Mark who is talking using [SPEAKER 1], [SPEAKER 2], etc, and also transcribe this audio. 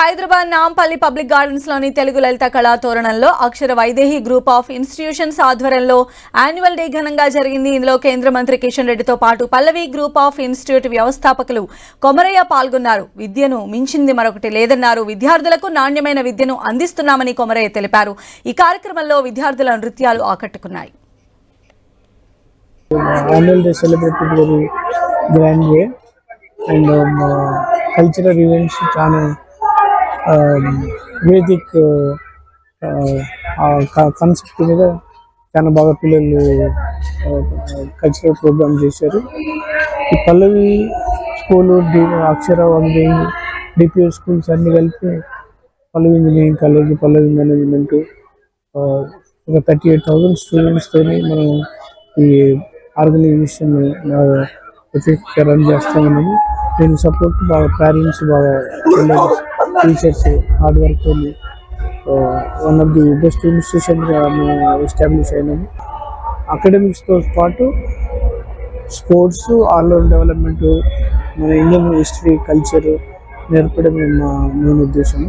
[SPEAKER 1] Hyderabad Nampally public గార్డెన్స్లోని Telugu Lalitha Kala తోరణంలో Akshara Vaidehi group of institutions ఆధ్వర్యంలో annual day ఘనంగా జరిగింది. ఇందులో కేంద్ర మంత్రి కిషన్ రెడ్డితో పాటు పల్లవి గ్రూప్ ఆఫ్ ఇన్స్టిట్యూట్ వ్యవస్థాపకులు కొమరయ్య పాల్గొన్నారు. విద్యను మించింది మరొకటి లేదన్నారు. విద్యార్థులకు నాణ్యమైన విద్యను అందిస్తున్నామని కొమరయ్య తెలిపారు. ఈ కార్యక్రమంలో విద్యార్థుల నృత్యాలు ఆకట్టుకున్నాయి.
[SPEAKER 2] annual day చాలా వేదిక్ కాన్సెప్ట్ మీద చాలా బాగా పిల్లలు కల్చరల్ ప్రోగ్రామ్ చేశారు. ఈ పల్లవి స్కూలు అక్షర వందే డిపిఎస్ స్కూల్స్ అన్ని కలిపి Pallavi engineering college Pallavi management ఒక థర్టీ ఎయిట్ థౌజండ్ స్టూడెంట్స్తోని మనం ఈ ఆర్గనైజేషన్ రన్ చేస్తూ ఉన్నాము. దీని సపోర్ట్ బాగా పేరెంట్స్ బాగా teachers hard work one of the best ఇన్స్టిట్యూషన్గా మేము ఎస్టాబ్లిష్ అయినాము. అకాడమిక్స్తో పాటు స్పోర్ట్స్ ఆల్రౌండ్ డెవలప్మెంట్ మన ఇండియన్ హిస్టరీ కల్చర్ నేర్పడమే మా మెయిన్ ఉద్దేశం